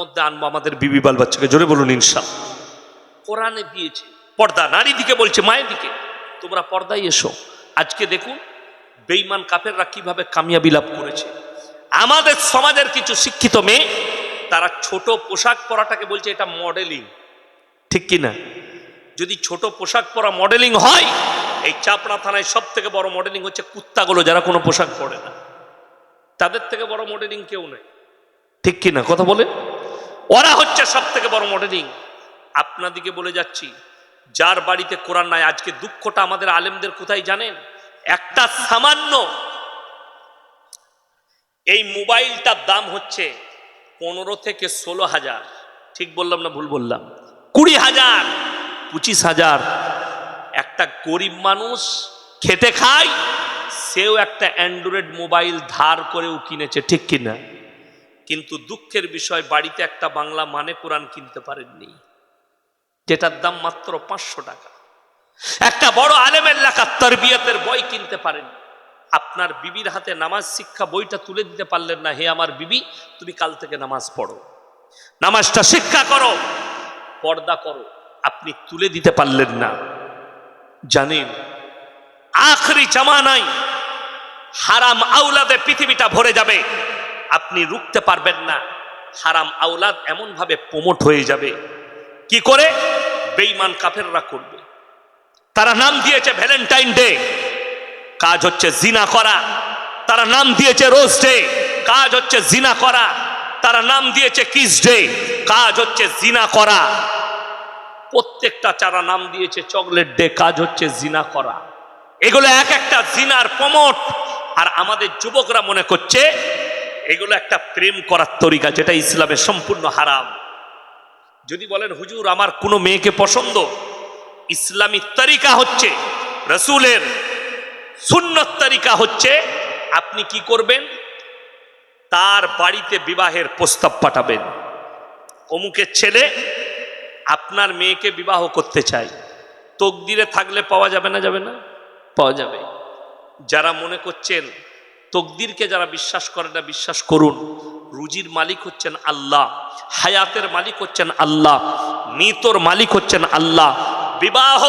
মধ্যে আনব আমাদের বিবি বাল বাচ্চাকে। জোরে বলুন, ইনশাল। কোরআনে দিয়েছে, পর্দা, নারী দিকে বলছে, মায়ের দিকে। তোমরা পর্দায় এসো। আজকে দেখুন বেইমান কাফেররা কীভাবে কামিয়াবি লাভ করেছে। আমাদের সমাজের কিছু শিক্ষিত মেয়ে, তারা ছোট পোশাক পরাটাকে বলছে এটা মডেলিং। ঠিক কি না? যদি ছোট পোশাক পরা মডেলিং হয়, এই চাপড়া থানায় সব থেকে বড় মডেলিং হচ্ছে কুত্তাগুলো, যারা কোনো পোশাক পরে না। তাদের থেকে বড় মডেলিং কেউ নেই। ঠিক কি না? কথা বলে ওরা হচ্ছে সব থেকে বড় মডেলিং। আপনাদিকে বলে যাচ্ছি, যার বাড়িতে কোরআন নাই, আজকে দুঃখটা আমাদের আলেমদের কোথায় জানেন? একটা সামান্য এই মোবাইলটার দাম হচ্ছে পনেরো থেকে ষোলো হাজার। ঠিক বললাম না ভুল বললাম? কুড়ি হাজার, পঁচিশ হাজার। একটা গরিব মানুষ খেতে খায়, সেও একটা অ্যান্ড্রয়েড মোবাইল ধার করেও কিনেছে, ঠিক কিনা? কিন্তু দুঃখের বিষয়, বাড়িতে একটা বাংলা মানে কোরআন কিনতে পারেননি। যেটার দাম মাত্র পাঁচশো টাকা। একটা বড় আলেমের লেখা তরবিয়তের বই কিনতে পারেন। আপনার বিবির হাতে নামাজ শিক্ষা বইটা তুলে দিতে পারলেন না। হে আমার বিবি, তুমি কাল থেকে নামাজ পড়ো। নামাজটা শিক্ষা করো, পর্দা করো। আপনি তুলে দিতে পারলেন না। জানেন, আখরি জামানায় হারাম আউলাদে পৃথিবীটা ভরে যাবে। আপনি রুখতে পারবেন না। হারাম আওলাদ এমন ভাবে প্রমোট হয়ে যাবে। কি করে? বেইমান কাফেররা করবে। তারা নাম দিয়েছে ভ্যালেন্টাইন ডে। কাজ হচ্ছে জিনা করা। তারা নাম দিয়েছে রোজ ডে। কাজ হচ্ছে জিনা করা। তারা নাম দিয়েছে কিস ডে। কাজ হচ্ছে জিনা করা। প্রত্যেকটা চারা নাম দিয়েছে চকলেট ডে, কাজ হচ্ছে জিনা করা। এগুলো এক একটা জিনার প্রমোট। আর আমাদের যুবকরা মনে করছে এগুলো একটা প্রেম করার তরিকা যেটা ইসলামের সম্পূর্ণ হারাম। যদি বলেন, হুজুর, আমার কোনো মেয়েকে পছন্দ? ইসলামী তরিকা হচ্ছে রসুলের সুন্নত তরিকা হচ্ছে, আপনি কি করবেন? তার বাড়িতে বিবাহের প্রস্তাব পাঠাবেন। অমুকের ছেলে আপনার মেয়েকে বিবাহ করতে চাই তকদিরে থাকলে পাওয়া যাবে না? যাবে না? পাওয়া যাবে। যারা মনে করছেন তকদিরকে যারা বিশ্বাস করে না, বিশ্বাস করুন। রুজির মালিক হচ্ছেন আল্লাহ, হায়াতের মালিক হচ্ছেন আল্লাহ, মৃতর মালিক হচ্ছেন আল্লাহ। বিবাহ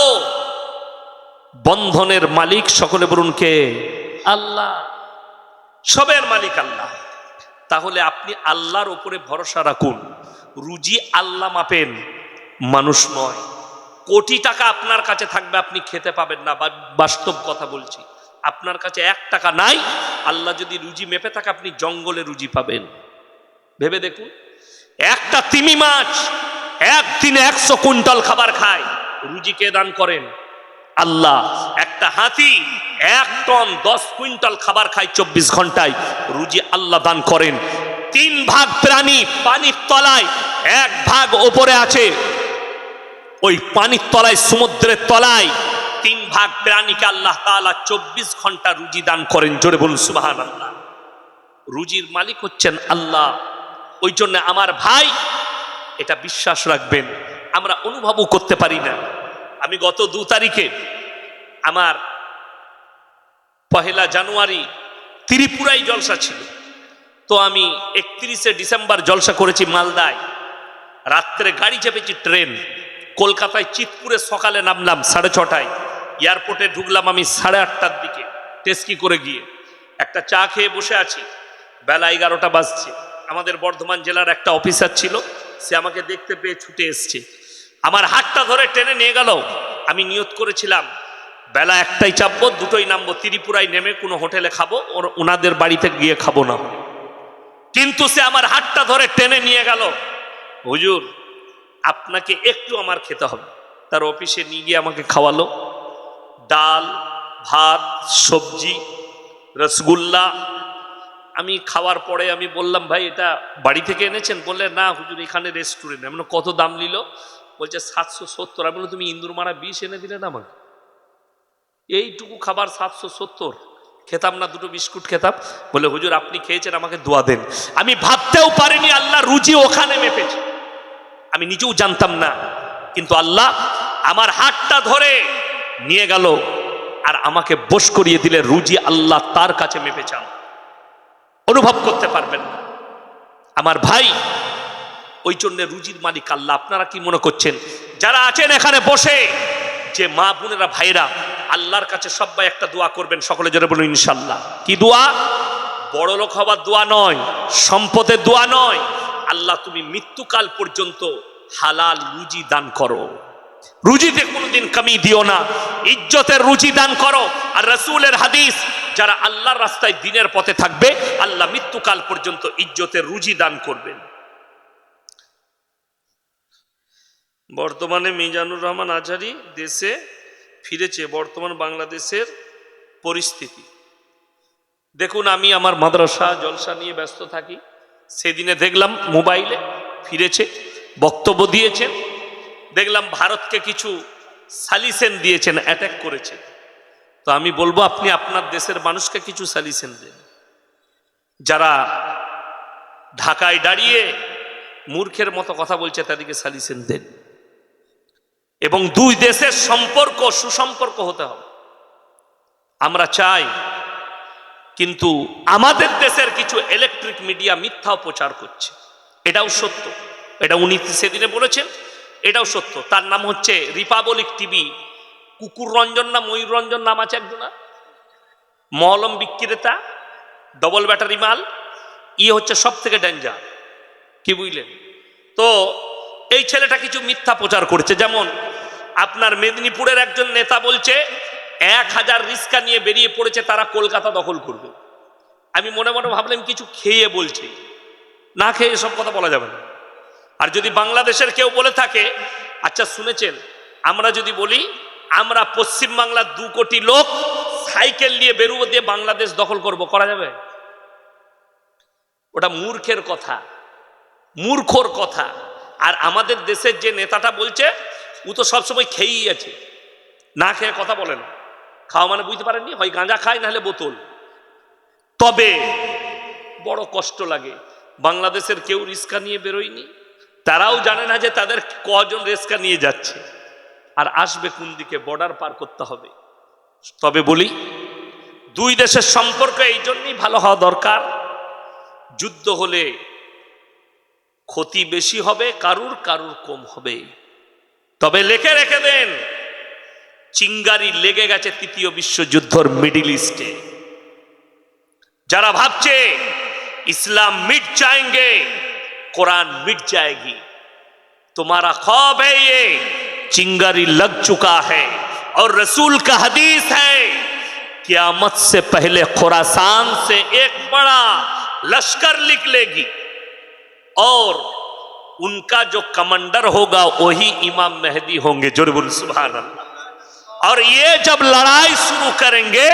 বন্ধনের মালিক সকলে বলুন কে? আল্লাহ। সবের মালিক আল্লাহ। তাহলে আপনি আল্লাহর উপরে ভরসা রাখুন। রুজি আল্লাহ মাপেন, মানুষ নয়। কোটি টাকা আপনার কাছে থাকবে, আপনি খেতে পাবেন না। বাস্তব কথা বলছি। আপনার কাছে এক টাকা নাই, আল্লাহ যদি রুজি মেপে থাকে, আপনি জঙ্গলে রুজি পাবেন। ভেবে দেখুন, একটা তিমি মাছ একদিনে একশো কুইন্টাল খাবার খায়। রুজি কে দান করেন? আল্লাহ। একটা হাতি এক টন দশ কুইন্টাল খাবার খায় চব্বিশ ঘন্টায়। রুজি আল্লাহ দান করেন। তিন ভাগ প্রাণী পানির তলায়, এক ভাগ ওপরে আছে। ওই পানির তলায়, সমুদ্রের তলায় তিন ভাগ প্রাণীকে আল্লাহ তাআলা চব্বিশ ঘণ্টা রুজি দান করেন, জোরে বলুন সুবাহান আল্লাহ রুজির মালিক হচ্ছেন আল্লাহ। ওই জন্য আমার ভাই, এটা বিশ্বাস রাখবেন, আমরা অনুভবও করতে পারি না। আমি গত দু তারিখে আমার পহেলা জানুয়ারি ত্রিপুরায় জলসা ছিল। তো আমি একত্রিশে ডিসেম্বর জলসা করেছি মালদায়। রাত্রে গাড়ি চেপেছি ট্রেন। কলকাতায় চিতপুরে সকালে নামলাম সাড়ে ছটায়। এয়ারপোর্টে ঢুকলাম আমি সাড়ে আটটার দিকে, টেস্কি করে গিয়ে। একটা চা খেয়ে বসে আছি। বেলা এগারোটা বাজছে। আমাদের বর্ধমান জেলার একটা অফিসার ছিল, সে আমাকে দেখতে পেয়ে ছুটে এসছে। আমার হাতটা ধরে টেনে নিয়ে গেল। আমি নিয়ত করেছিলাম, বেলা একটাই চাপবো, দুটোই নামবো, ত্রিপুরায় নেমে কোনো হোটেলে খাব, ওর ওনাদের বাড়িতে গিয়ে খাব না। কিন্তু সে আমার হাতটা ধরে টেনে নিয়ে গেল। হুজুর, আপনাকে একটু আমার খেতে হবে। তার অফিসে নিয়ে গিয়ে আমাকে খাওয়ালো। ডাল, ভাত, সবজি, রসগুল্লা। আমি খাওয়ার পরে আমি বললাম, ভাই, এটা বাড়ি থেকে এনেছেন? বললে, না, হুজুর, এখানে রেস্টুরেন্ট এমন কত দাম নিল? বলছে, সাতশো সত্তর। আমি তুমি ইন্দুর মারা বিষ এনে দিলে না আমাকে? এইটুকু খাবার সাতশো সত্তর। খেতাম না, দুটো বিস্কুট খেতাম। বলে হুজুর, আপনি খেয়েছেন, আমাকে দোয়া দেন। আমি ভাবতেও পারিনি, আল্লাহ রুজি ওখানে মেপেছে। আমি নিজেও জানতাম না, কিন্তু আল্লাহ আমার হাতটা ধরে নিয়ে গেল আর আমাকে বস করিয়ে দিলে রুজি আল্লাহ তার কাছে মেপেছান অনুভব করতে পারবেন না। আমার ভাই, ওই জন্য রুজির মালিক আল্লাহ। আপনারা কি মনে করছেন? যারা আছেন এখানে বসে, যে মা বোনেরা ভাইরা আল্লাহর কাছে সবাই একটা দোয়া করবেন, সকলে জোরে বলুন ইনশাল্লাহ কি দোয়া? বড় লোক হবার দোয়া নয়, সম্পদের দোয়া নয়। আল্লাহ, তুমি মৃত্যুকাল পর্যন্ত হালাল রুজি দান করো। রুজিতে কোনোদিন কমি দিও না। ইজ্জতের রুজি দান করো। আর রসুলের হাদিস, যারা আল্লাহর রাস্তায় দিনের পথে থাকবে, আল্লাহ মৃত্যুকাল পর্যন্ত ইজ্জতের রুজি দান করবেন। বর্তমানে মিজানুর রহমান আজহারি দেশে ফিরেছে, বর্তমান বাংলাদেশের পরিস্থিতি। দেখুন, আমি আমার মাদ্রাসা জলসা নিয়ে ব্যস্ত থাকি। সেদিনে দেখলাম মোবাইলে ফিরেছে, বক্তব্য দিয়েছেন দেখলাম ভারতকে কিছু সালিসেন দিয়েছেন অ্যাটাক করেছে। তো আমি বলব, আপনি আপনার দেশের মানুষকে কিছু সালিসেন দেন। যারা ঢাকায় দাঁড়িয়ে মূর্খের মতো কথা বলছে, তাদেরকে সালিসেন দেন। এবং দুই দেশের সম্পর্ক, সুসম্পর্ক হতে হবে। আমরা চাই, কিন্তু আমাদের দেশের কিছু ইলেকট্রিক মিডিয়া মিথ্যা প্রচার করছে। এটাও সত্য। এটা উনি সেদিনে বলেছেন। এটাও সত্য। তার নাম হচ্ছে রিপাবলিক টিভি। কুকুর রঞ্জন না ময়ূর রঞ্জন নাম আছে একজনা মলম বিক্রেতা ডবল ব্যাটারি মাল, ই হচ্ছে সব থেকে ডেঞ্জার কি বুঝলেন? তো এই ছেলেটা কিছু মিথ্যা প্রচার করেছে। যেমন, আপনার মেদিনীপুরের একজন নেতা বলছে, এক হাজার রিস্কা নিয়ে বেরিয়ে পড়েছে, তারা কলকাতা দখল করবে। আমি মনে মনে ভাবলাম, কিছু খেয়ে বলছে। না খেয়ে এসব কথা বলা যাবে না। আর যদি বাংলাদেশের কেউ বলে থাকে আচ্ছা শুনেছেন, আমরা যদি বলি, আমরা পশ্চিম বাংলার দু কোটি লোক সাইকেল নিয়ে বেরুবো দিয়ে বাংলাদেশ দখল করব, করা যাবে? ওটা মূর্খের কথা, মূর্খর কথা। আর আমাদের দেশের যে নেতাটা বলছে, ও তো সবসময় খেয়েই আছে। না খেয়ে কথা বলে না। খাওয়া মানে বুঝতে পারেননি? হয় গাঁজা খায় নাহলে বোতল। তবে বড় কষ্ট লাগে। বাংলাদেশের কেউ রিস্কা নিয়ে বেরোয়নি? তারাও জানে না যে তাদের কজন রেস্কা নিয়ে যাচ্ছে। আর আসবে কোন দিকে বর্ডার পার করতে হবে। তবে বলি, দুই দেশের সম্পর্ক এই জন্যই ভালো হওয়া দরকার। যুদ্ধ হলে ক্ষতি বেশি হবে, কারুর কারুর কম হবে। তবে লেখে রেখে দেন, চিঙ্গারি লেগে গেছে তৃতীয় বিশ্বযুদ্ধর মিডিল ইস্টে। যারা ভাবছে, ইসলাম মিট চাইঙ্গে कुरान मिट जाएगी। तुम्हारा खौफ है ये, चिंगारी लग चुका है और रसूल का हदीस है, कियामत से पहले खुरासान से एक बड़ा लश्कर निकलेगी और उनका जो कमांडर होगा वही इमाम मेहदी होंगे, जुर्बुल सुबहान अल्लाह और ये जब लड़ाई शुरू करेंगे,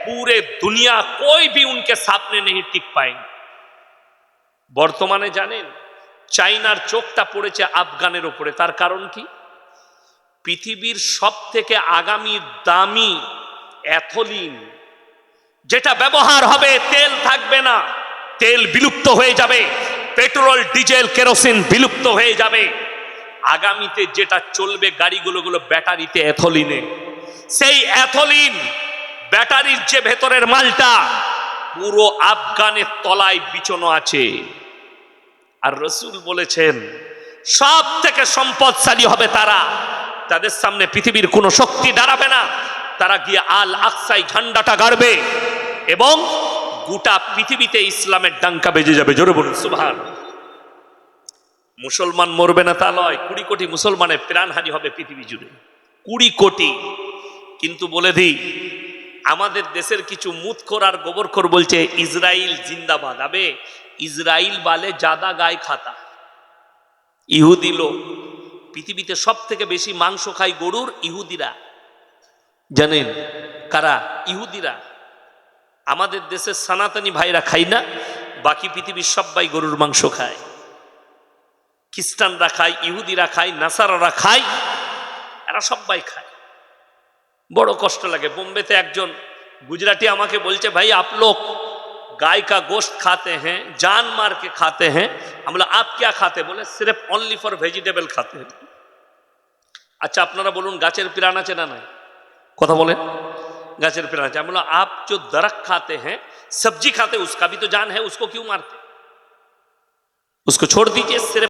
पूरे दुनिया कोई भी उनके सामने नहीं टिक पाएँगे। বর্তমানে জানেন, চাইনার চোখটা পড়েছে আফগানের উপরে তার কারণ কি? পৃথিবীর সব থেকে আগামী দামি অ্যাথলিন, যেটা ব্যবহার হবে, তেল থাকবে না, তেল বিলুপ্ত হয়ে যাবে, পেট্রোল, ডিজেল, কেরোসিন বিলুপ্ত হয়ে যাবে। আগামীতে যেটা চলবে গাড়িগুলো গুলো ব্যাটারিতে অ্যাথলিনে। সেই অ্যাথলিন ব্যাটারির যে ভেতরের মালটা, পুরো আফগানের তলায় বিছানো আছে। আর রসুল বলেছেন, সব থেকে সম্পদশালী হবে তারা। তাদের সামনে পৃথিবীর কোনো শক্তি দাঁড়াবে না। তারা গিয়ে আল আকসাই ঝান্ডাটা গাড়বে এবং গোটা পৃথিবীতে ইসলামের ডাঙ্কা বেজে যাবে। জোরে বলুন সুভান মুসলমান মরবে না তা নয়, কুড়ি কোটি মুসলমানের প্রাণহানি হবে পৃথিবী জুড়ে। কুড়ি কোটি। কিন্তু বলে দিই, আমাদের দেশের কিছু মুতখোর আর গোবরখোর বলছে, ইসরাইল জিন্দাবাদ। আবে ইসরায়েল বালে জাদা গায়ে খাতা। ইহুদি লোক, পৃথিবীতে সব থেকে বেশি মাংস খায় গরুর ইহুদিরা। জানেন কারা? ইহুদিরা। আমাদের দেশের সনাতনী ভাইরা খাই না, বাকি পৃথিবীর সবাই গরুর মাংস খায়। খ্রিস্টানরা খায়, ইহুদিরা খায়, নাসারারা খায়, এরা সবাই খায়। বড় কষ্ট লাগে। বোম্বেতে একজন গুজরাটি আমাকে বলছে, ভাই আপলোক गाय का गोश्त खाते हैं जान मार के खाते हैं हम बोला आप क्या खाते बोले सिर्फ ओनली फॉर वेजिटेबल खाते हैं আচ্ছা আপনারা বলুন গাছের প্রাণ আছে না নাই কথা বলেন গাছের প্রাণ আছে আমরা आप जो दरख्त खाते हैं सब्जी खाते हैं उसका भी तो जान है उसको क्यों मारते उसको छोड़ दीजिए सिर्फ